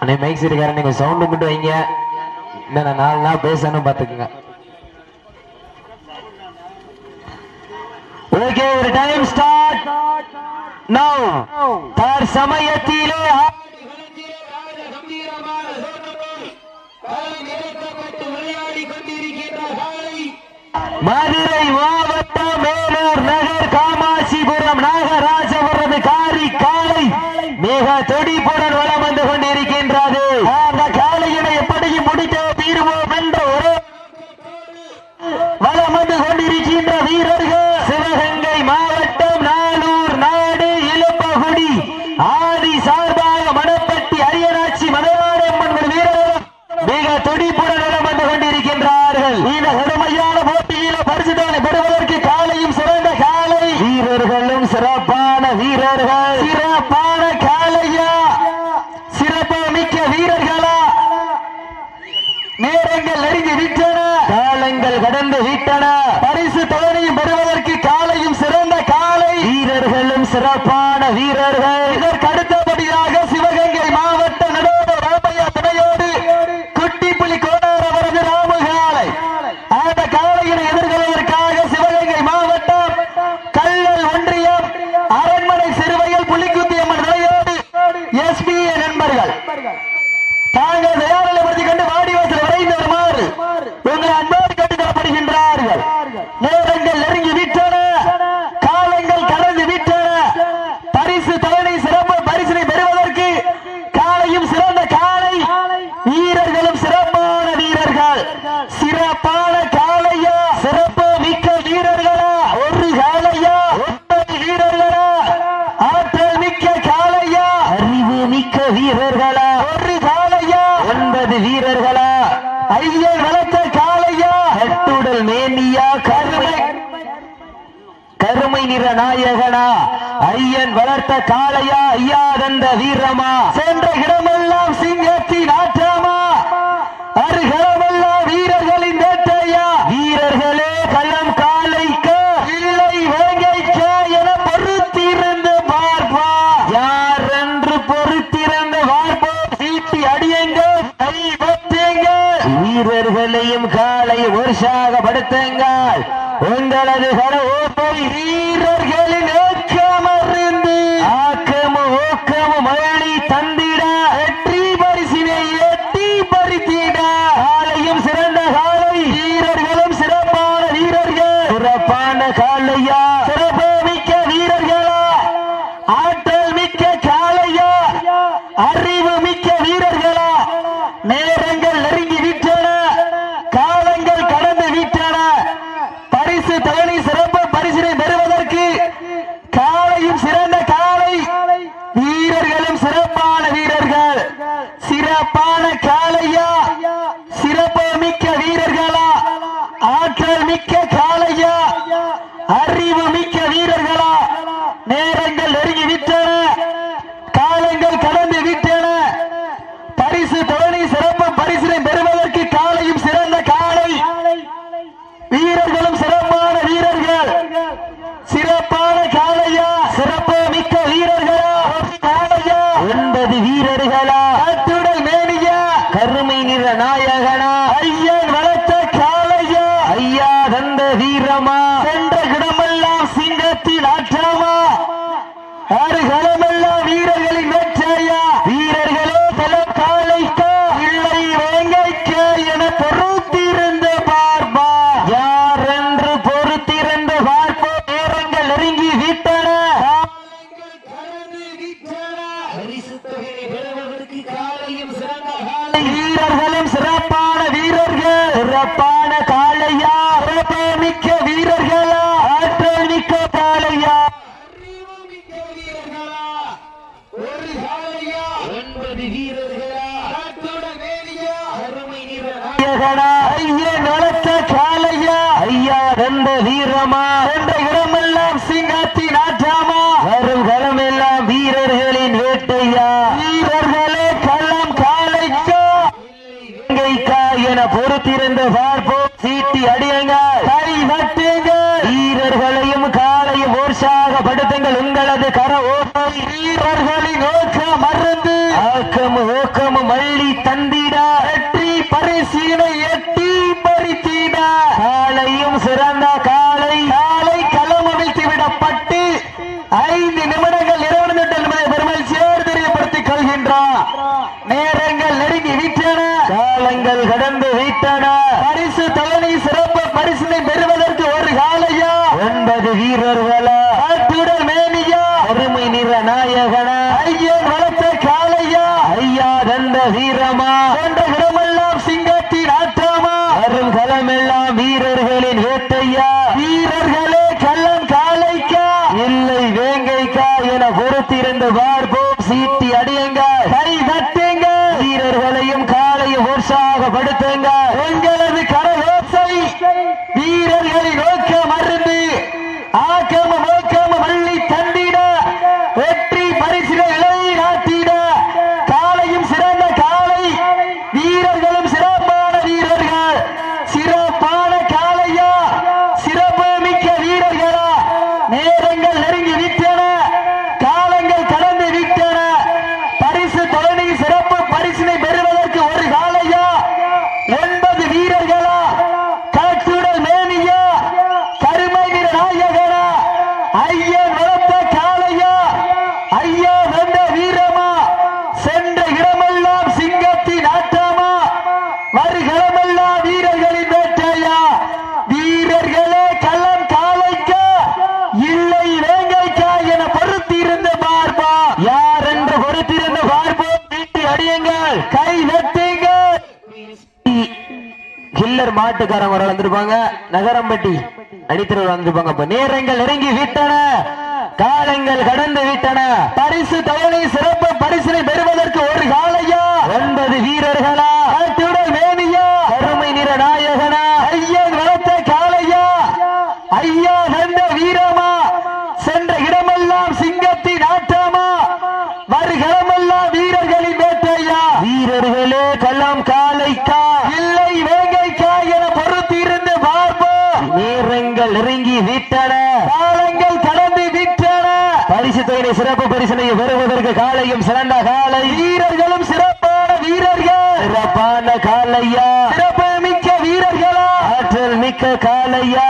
அண்ணே மைக் இருக்காரு நீங்க சவுண்டு மட்டும் வைங்க. இன்னும் நாலு நாள் பேசணும் பார்த்துக்குங்க. ஓகே ஒரு டைம் ஸ்டார்ட் நவ் தார் சமயத்திலே மதுரை வா காமாட்சிபுரம் நாகராஜபுரம் காரி காலை மிக துடிப்புடன் வளம் வந்து கொண்டிருக்கின்றது அந்த காலையினை எப்படியும் முடிக்க தீர்வோம் என்ற ஒரே வளம் வந்து கொண்டிருக்கின்ற வீரர்கள் சிவகங்கை மாவட்டம் நாளூர் நாடு இளம்பகுடி ஆதி சார்பாக மணப்பட்டி அரியநாச்சி மலையாளம்மன் வீரர்கள் மிக துடிப்புடன் வளம் வந்து கொண்டிருக்கின்றார்கள் இந்த கடுமையான போட்டியில பரிசுதனை பெறுவதற்கு காலையும் சிறந்த காலை வீரர்களும் சிறப்பான வீரர்கள் சிறப்பான காலையா சிறப்பு மிக்க வீரர்களா நேரங்கள் நெருங்கி விட்டன காலங்கள் கடந்து விட்டன பரிசு தொகையும் பெறுவதற்கு காலையும் சிறந்த காலை வீரர்களும் சிறப்பான வீரர்கள் இதற்கு அடுத்தபடியாக சிவகங்கை மாவட்ட நடுவர் ராமையா துணையோடு குட்டிப்புலி கோடார் அவரது ராமகாலை அந்த காலையினை எதிர்கொள்வதற்காக சிவகங்கை மாவட்டம் கல்லல் ஒன்றியம் அரண்மனை சிறுவையில் புலிக்குத்தி அம்மன் நிலையோடு எஸ்பிஏ நண்பர்கள் தாங்கள் தயாரிப்படுத்திக் கொண்டு வாடிவாசல் விரைந்து வருமாறு உங்கள் அன்போடு கேட்டுக்கொள்ளப்படுகின்றார்கள் நேரங்கள் நெருங்கி விட்டன காலங்கள் கடந்து விட்டன பரிசு தலைமை சிறப்பு பரிசினை பெறுவதற்கு காலையும் சிறந்த காலை வீரர்களும் சிறப்பான வீரர்கள். சிறப்பான காலையா சிறப்பு மிக்க வீரர்களா. ஒரு காலையா ஒன்பது வீரர்களா. ஆற்றல் மிக்க காலையா அறிவு மிக்க வீரர்களா. ஒரு காலையா ஒன்பது வீரர்களா. ஐயன் வளர்த்த காலையா கட்டுடல் மேனியா. கருமை. கருமை நிற நாயகனா. ஐயன் வளர்த்த காளையா. ஐயா தந்த வீரமா. சென்ற இடமா சிங்கத்தின் ஆற்றமா அருகலமெல்லாம் வீரர்களின் வேட்டையா? வீரர்களே களம் காலைக்க. இல்லை வேங்கைக்க என பொறுத்திருந்து பார்ப்பா. யார் என்று பொறுத்திருந்து பார்ப்போம்? சீட்டி அடியுங்க கை பத்துங்க வீரர்களையும் காலை உற்சாகப்படுத்துங்கள். உங்களது கடவுப்பை கொண்ட வீரமா? என்ற இடமெல்லாம் சிங்காத்தி நாட்டாமா வரும் களமெல்லாம் வீரர்களின் வேட்டையா? வீரர்களே கள்ளம் காலைச்சா? என பொறுத்திருந்து பார்ப்போம் சீட்டி அடியுங்க கை நட்டுங்க வீரர்களையும் காலையும் உற்சாகப்படுத்துங்கள் உங்களது கர ஓட்டை வீரர்களின் Bye. சில்லர் மாட்டுக்காரங்க ஒரு வந்திருப்பாங்க. நகரம்பட்டி நடித்தர் வந்திருப்பாங்க. நேரங்கள் இறங்கி விட்டன. காலங்கள் கடந்து விட்டன. பரிசு தவணை சிறப்பு பரிசினை பெறுவதற்கு ஒரு காலையா? ஒன்பது வீரர்களா? வெற்றியை பெறுவதற்கு காலையும் சிறந்த காலை. வீரர்களும் சிறப்பான வீரர்கள். சிறப்பான காலையா? சிறப்பு மிக்க வீரர்களா? ஆற்றல் மிக்க காலையா?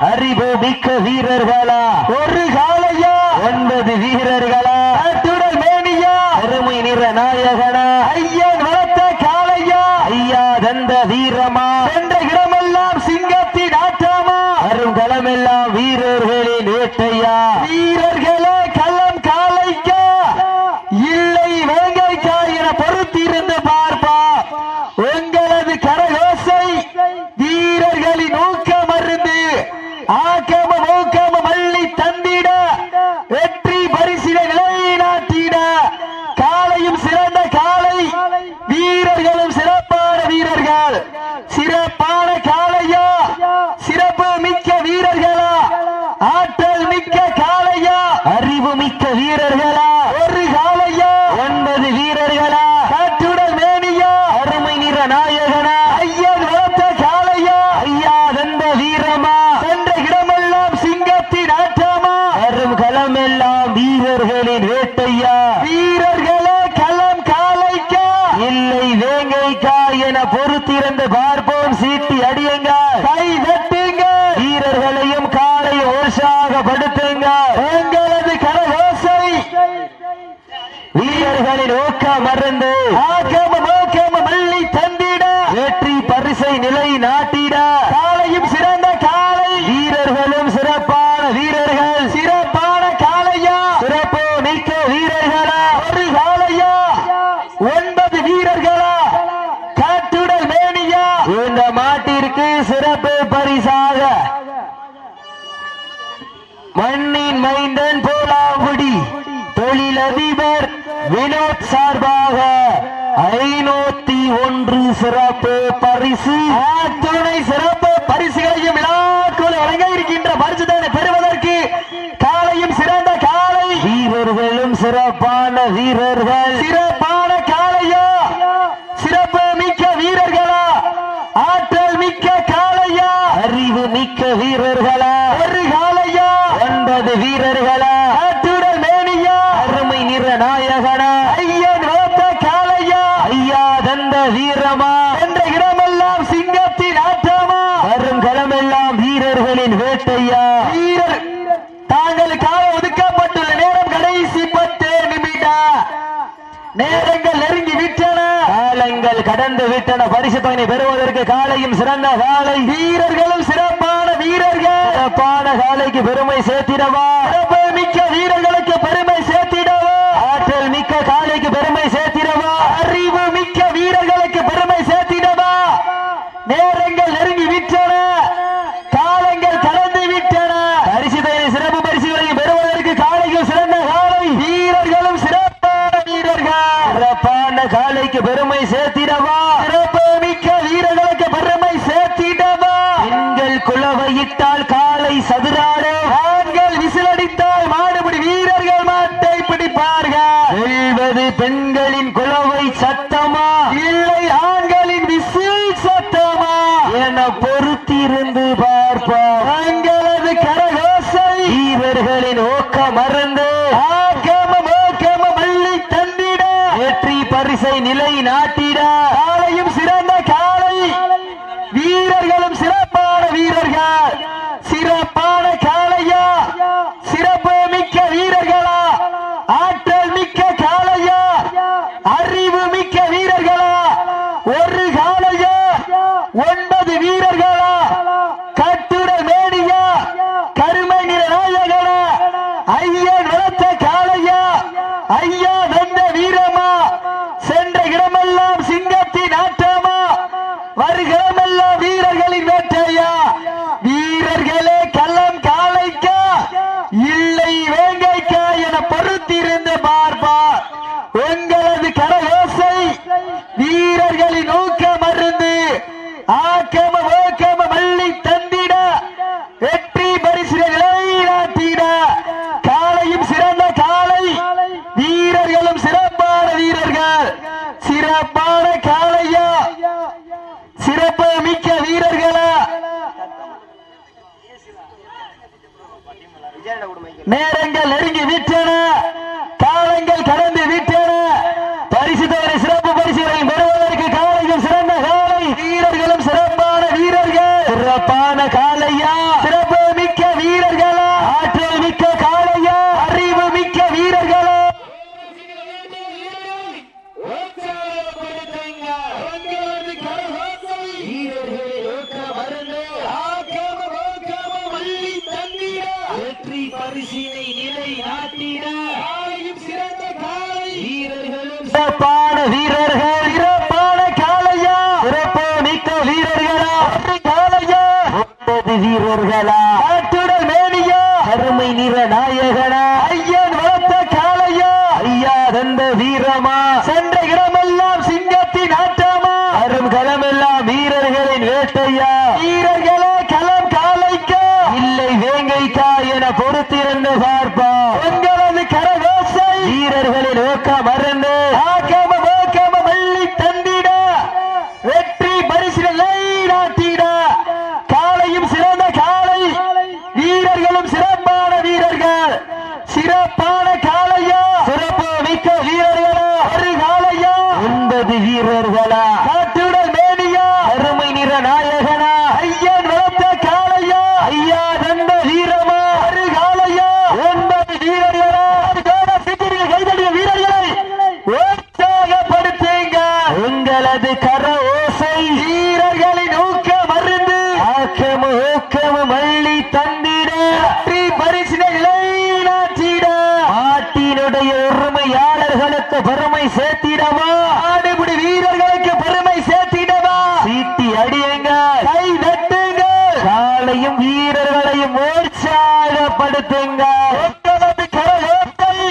அறிவு மிக்க வீரர்களா? ஒரு காலையா? ஒன்பது வீரர்களா? அத்துடல் மேனியா? அருமை நிற நாயகனா? ஐயன் வளர்த்த காலையா ஐயா தந்த வீரமா? என்ற இடமெல்லாம் சிங்கத்தின் ஆற்றமா? அருங்கலமெல்லாம் வீரர்களின் வேட்டையா? வீரர்கள் ಆಕೆ ஐயா வீரர்களே களம் காலைக்கா? இல்லை வேங்கைக்கா என பொறுத்திருந்து பார்ப்போம். சீட்டி அடியுங்க. கை தட்டுங்க வீரர்களையும் காலை உற்சாகப்படுத்துங்க எங்களது கரவோசை வீரர்களின் ஊக்க மருந்து. ஆக்கம நோக்கம மல்லி தந்திட. வெற்றி பரிசை நிலை நாட்டிட. சிறப்பு பரிசாக. மண்ணின் மைந்தன் போலாங்குடி தொழிலதிபர் வினோத் சார்பாக ஐநூத்தி ஒன்று சிறப்பு பரிசு. துணை சிறப்பு பரிசுகளையும் விழாக்கள் வழங்க இருக்கின்ற பரிசுதனை பெறுவதற்கு காலையும் சிறந்த காலை. வீரர்களும் சிறப்பான வீரர்கள். சிறப்பான காலையோ? சிறப்பு மிக்க வீரர்களா? ஆற்றல் மிக்க அறிவு மிக்க வீரர்களா? ஒரு காலையா ஒன்பது வீரர்களா? ஆட்டுடல் மேனியா அருமை நிற நாயகனா? ஐயன் வளர்த்த காலையா ஐயா தந்த வீரமா? என்ற இடமெல்லாம் சிங்கத்தின் ஆட்டமா வரும் வீரர்களின் வேட்டையா? கால் கடந்து விட்டன பரிசு தொகை பெறுவதற்கு காலையும் சிறந்த காலை. வீரர்களும் சிறப்பான வீரர்கள். சிறப்பான காலைக்கு பெருமை சேர்த்திடவா. மிக்க வீரர்களுக்கு பெருமை சேர்த்திடவா. ஆற்றல் மிக்க காலைக்கு பெருமை சேர்த்திடவா. அறிவு மிக்க வீரர்களுக்கு பெருமை சேர்த்திடவா. நேர வரிசை நிலை நாட்டிட. காலையும் சிறந்த காலை வீரர்களும் சிறப்பான வீரர்கள். சிறப்பான காலையா சிறப்பு மிக்க வீரர்களா. Yeah! ये है ஒன்பது வீரர்களா? உற்சாகப்படுத்துங்க.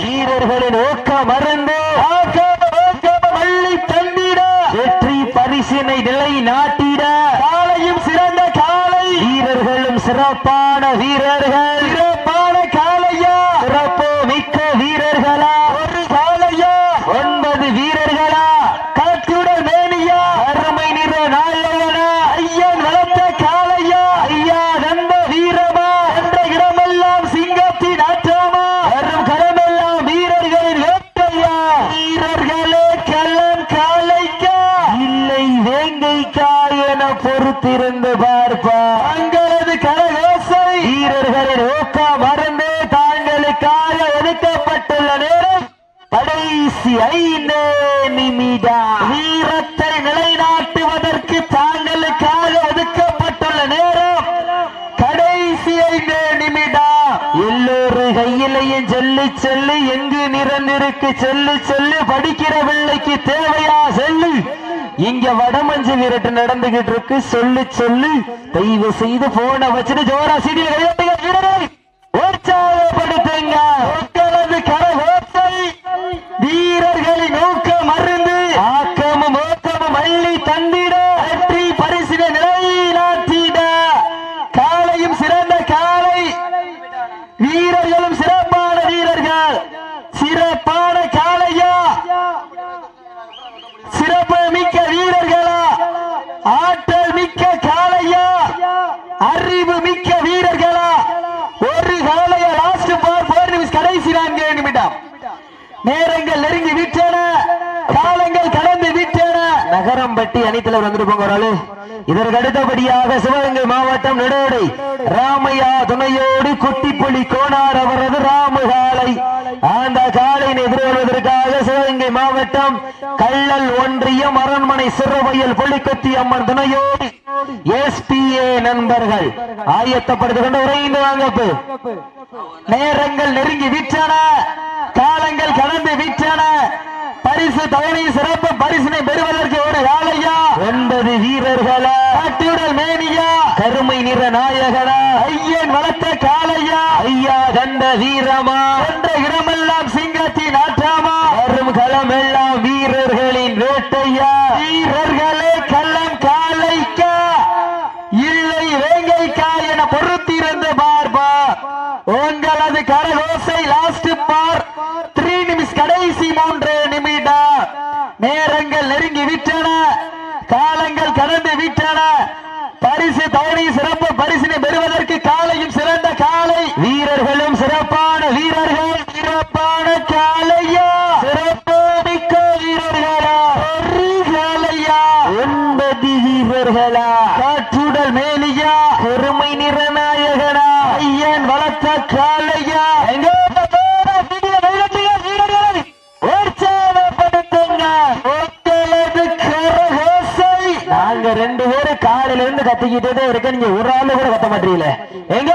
வீரர்களின் ஊக்க மருந்து மல்லி தந்திட வெற்றி பரிசினை நிலை நாட்டிட. காலையும் சிறந்த காலை. வீரர்களும் சிறப்பான வீரர்கள். பொறுத்திருந்து பார்ப்பா தங்களது கரகோசை வீரர்களின் ஊக்கம் மறந்து தாங்களுக்காக ஒதுக்கப்பட்டுள்ள நேரம் கடைசி ஐந்து நிமிடா வீரத்தை நிலைநாட்டுவதற்கு தாங்களுக்காக ஒதுக்கப்பட்டுள்ள நேரம் கடைசி ஐந்து நிமிடா எல்லோரு கையிலையும் சொல்லி சொல்லி எங்கு நிறந்திருக்கு சொல்லி சொல்லி படிக்கிற பிள்ளைக்கு தேவையா சொல்லி. இங்க வடமஞ்சு விரட்டு நடந்துகிட்டு இருக்கு. சொல்லு சொல்லு. தயவு செய்து போன வச்சுட்டு ஜோரா சீடியில் கையாட்டுங்க உற்சாகப்படுத்துங்க உங்களது கரகோசை வீரர்களின் நோக்க மருந்து ஆக்கமும் ஓக்கமும் அள்ளி தந்திட வெற்றி பரிசினை நிலைநாட்டிட காலையும் சிறந்த காலை வீரர்களும் சிறப்பான வீரர்கள் சிறப்பான காளையா சிறப்பு மிக்க வீரர்களா ஆற்றல் மிக்க காளையா அறிவு மிக்க வீரர்களா ஒரு காலையா லாஸ்ட் பார் போர் நிமிஷம் கடைசி நான்கு நிமிடம் நேரங்கள் நெருங்கி விட்டன காலங்கள் கடந்து விட்டன நகரம்பட்டி அணித்தலைவர் வந்துட்டு போங்க ஒரு ஆளு இதற்கு அடுத்தபடியாக சிவகங்கை மாவட்டம் நெடோடை ராமையா துணையோடு குட்டிப்புலி கோனார் அவரது ராமு காலை அந்த காலையின் எதிர்கொள்வதற்காக சிவகங்கை மாவட்டம் கள்ளல் ஒன்றியம் அரண்மனை சிறுவயல் புள்ளிக்குத்தி அம்மன் துணையோடு எஸ்பிஏ நண்பர்கள் ஆயத்தப்படுத்திக் கொண்டு உறைந்து வாங்கப்பு. நேரங்கள் நெருங்கி விற்றன காலங்கள் கடந்து விற்றன பரிசு தவணை சிறப்பு பரிசினை பெறுவதற்கு ஒரு காலையா ஒன்பது வீரர்களா? காட்டுடல் மேனியா? கருமை நிற நாயகனா? ஐயன் வளர்த்த காளையா? ஐயா கண்ட வீரமா? என்ற இடமெல்லாம் சிங்கத்தின் ஆற்றாமா வரும் களமெல்லாம் வீரர்களின் வேட்டையா வீரர்களே கள்ளம் காளைக்கா இல்லை வேங்கைக்கா என பொறுத்திருந்து பார்ப்பா உங்களது கரகோசை லாஸ்ட் பார் த்ரீ நிமிஷம் கடைசி மூன்று நிமிடம் நேரங்கள் நெருங்கி விட்டன காலங்கள் கடந்து விட்டன பரிசு தவணை சிறப்பு பரிசினை பெறுவதற்கு காலையும் சிறந்த காலை வீரர்களும் சிறப்பான வீரர்கள் சிறப்பான காலையா சிறப்பு மிக்க வீரர்களா ஒரு காலையா ஒன்பது வீரர்களா காற்றுடல் மேலியா பெருமை நிறநாயகனா ஐயன் வளர்த்த காலையா எங்க? நாங்க ரெண்டு பேரும் காலையில இருந்து கத்திக்கிட்டே இருக்க நீங்க ஒரு ஆளு கூட கத்த மாட்டீங்களே. எங்க?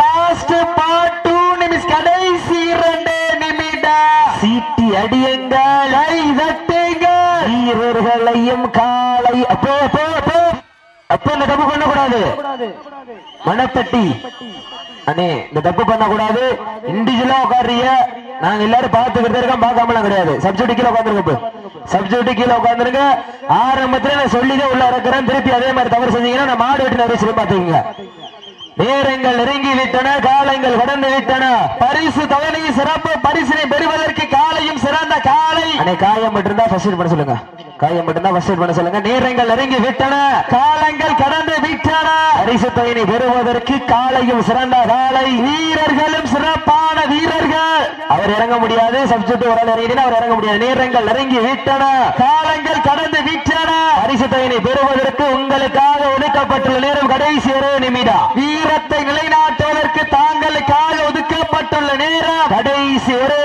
லாஸ்ட் பார்ட் டூ நிமிஷம் கடைசி இரண்டு நிமிடம் சீட்டி அடியுங்கள். தட்டுங்கள். வீரர்களையும் காலை அப்போ அப்போ அப்போ. அப்போ இந்த தப்பு பண்ணக்கூடாது. மனத்தட்டி. அண்ணே இந்த தப்பு பண்ணக்கூடாது. இண்டிவிஜுவலா உட்காருறிய நாங்க எல்லாரும் பார்த்துக்கிட்டு இருக்கோம். பார்க்காமலாம் கிடையாது. சப்ஜெக்ட் கீழே உட்காந்துருங்க சப்ஜெக்ட் கீழே உட்காந்துருங்க. ஆரம்பத்துல நான் சொல்லிதான் உள்ள இறக்குறேன். திருப்பி அதே மாதிரி தவறு செஞ்சீங்கன்னா நான் மாடு வெட்டி நிறைய சொல்லி பார்த்துக்கங்க. நேரங்கள் நெருங்கி விட்டன காலங்கள் கடந்து விட்டன பரிசு தவணையும் சிறப்பு பரிசினை பெறுவதற்கு காலையும் சிறந்த காயம் மட்டும்தான் ஃபர்ஸ்ட் எய்ட் பண்ண சொல்லுங்க. காயம் மட்டும்தான் ஃபர்ஸ்ட் பண்ண சொல்லுங்க. நேரங்கள் நெருங்கி விட்டன. காலங்கள் கடந்து விட்டன. பரிசு தவணை பெறுவதற்கு காலையும் சிறந்த காலை வீரர்களும் சிறப்பான வீரர்கள். அவர் இறங்க முடியாது. சப்ஜெக்ட் ஒரு ஆள் இறங்கினா அவர் இறங்க முடியாது. நேரங்கள் நெருங்கி விட்டன. காலங்கள் கடந்து விட்டன. பரிசு தவணை பெறுவதற்கு உங்களுக்காக ஒதுக்கப்பட்டுள்ள நேரம் கடைசி ஒரு நிமிடம். வீரத்தை நிலைநாட்டுவதற்கு தாங்களுக்காக ஒதுக்கப்பட்டுள்ள நேரம் கடைசி ஒரு